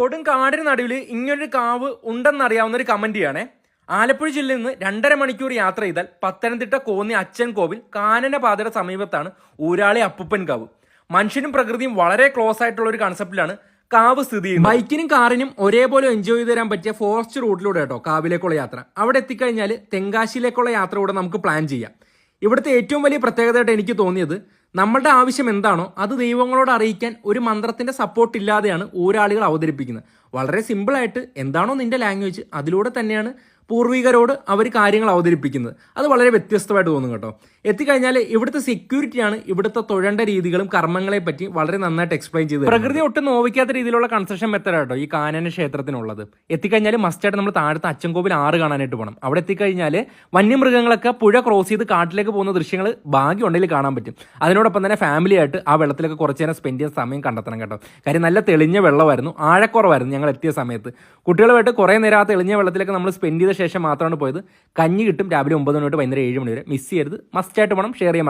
കൊടും കാടിന് നടുവിൽ ഇങ്ങനൊരു കാവ് ഉണ്ടെന്നറിയാവുന്ന ഒരു കമന്റ് ചെയ്യണേ ആലപ്പുഴ ജില്ലയിൽ നിന്ന് രണ്ടര മണിക്കൂർ യാത്ര ചെയ്താൽ പത്തനംതിട്ട കോന്നി അച്ഛൻ കോവിൽ കാനനപാതയുടെ സമീപത്താണ് ഊരാളി അപ്പുപ്പൻ കാവ്. മനുഷ്യനും പ്രകൃതിയും വളരെ ക്ലോസ് ആയിട്ടുള്ള ഒരു കൺസെപ്റ്റിലാണ് കാവ് സ്ഥിതി ചെയ്യുന്നത്. ബൈക്കിനും കാറിനും ഒരേപോലെ എൻജോയ് ചെയ്ത് തരാൻ പറ്റിയ ഫോറസ്റ്റ് റൂട്ടിലൂടെ കേട്ടോ കാവിലേക്കുള്ള യാത്ര. അവിടെ എത്തിക്കഴിഞ്ഞാൽ തെങ്കാശിയിലേക്കുള്ള യാത്ര കൂടെ നമുക്ക് പ്ലാൻ ചെയ്യാം. ഇവിടുത്തെ ഏറ്റവും വലിയ പ്രത്യേകതയായിട്ട് എനിക്ക് തോന്നിയത് നമ്മളുടെ ആവശ്യം എന്താണോ അത് ദൈവങ്ങളോട് അറിയിക്കാൻ ഒരു മന്ത്രത്തിന്റെ സപ്പോർട്ട് ഇല്ലാതെയാണ് ഊരാളികൾ അവതരിപ്പിക്കുന്നത്. വളരെ സിമ്പിളായിട്ട് എന്താണോ നിന്റെ ലാംഗ്വേജ് അതിലൂടെ തന്നെയാണ് പൂർവികരോട് അവർ കാര്യങ്ങൾ അവതരിപ്പിക്കുന്നത്. അത് വളരെ വ്യത്യസ്തമായിട്ട് തോന്നും കേട്ടോ. എത്തിക്കഴിഞ്ഞാൽ ഇവിടുത്തെ സെക്യൂരിറ്റിയാണ് ഇവിടുത്തെ തൊഴേണ്ട രീതികളും കർമ്മങ്ങളെ പറ്റി വളരെ നന്നായിട്ട് എക്സ്പ്ലെയിൻ ചെയ്ത് പ്രകൃതി ഒട്ടും നോവിക്കാത്ത രീതിയിലുള്ള കൺസ്ട്രക്ഷൻ മെത്തഡ് കേട്ടോ ഈ കാനന ക്ഷേത്രത്തിനുള്ളത്. എത്തിക്കഴിഞ്ഞാൽ മസ്റ്റായിട്ട് നമ്മൾ താഴത്തെ അച്ചൻകോവിൽ ആറ് കാണാനായിട്ട് പോകണം അവിടെ എത്തിക്കഴിഞ്ഞാൽ വന്യമൃഗങ്ങളൊക്കെ പുഴ ക്രോസ് ചെയ്ത് കാട്ടിലേക്ക് പോകുന്ന ദൃശ്യങ്ങൾ ഭാഗ്യമുണ്ടെങ്കിൽ കാണാൻ പറ്റും. അതിനോടൊപ്പം തന്നെ ഫാമിലി ആയിട്ട് ആ വെള്ളത്തിലൊക്കെ കുറച്ച് നേരം സ്പെൻഡ് ചെയ്യാൻ സമയം കണ്ടെത്തണം കേട്ടോ. കാര്യം നല്ല തെളിഞ്ഞ വെള്ളമായിരുന്നു. ആഴക്കുറവായിരുന്നു ഞങ്ങൾ എത്തിയ സമയത്ത്. കുട്ടികളുമായിട്ട് കുറേ നേരം ആ തെളിഞ്ഞ വെള്ളത്തിലൊക്കെ നമ്മൾ സ്പെൻഡ് ചെയ്ത ശേഷം മാത്രമാണ് പോയത്. കഞ്ഞി കിട്ടും രാവിലെ ഒമ്പത് മണി തൊട്ട് വൈകുന്നേരം ഏഴ് മണി വരെ. മിസ് ചെയ്യരുത്. മസ്റ്റായിട്ട് വേണം ഷെയർ ചെയ്യാൻ.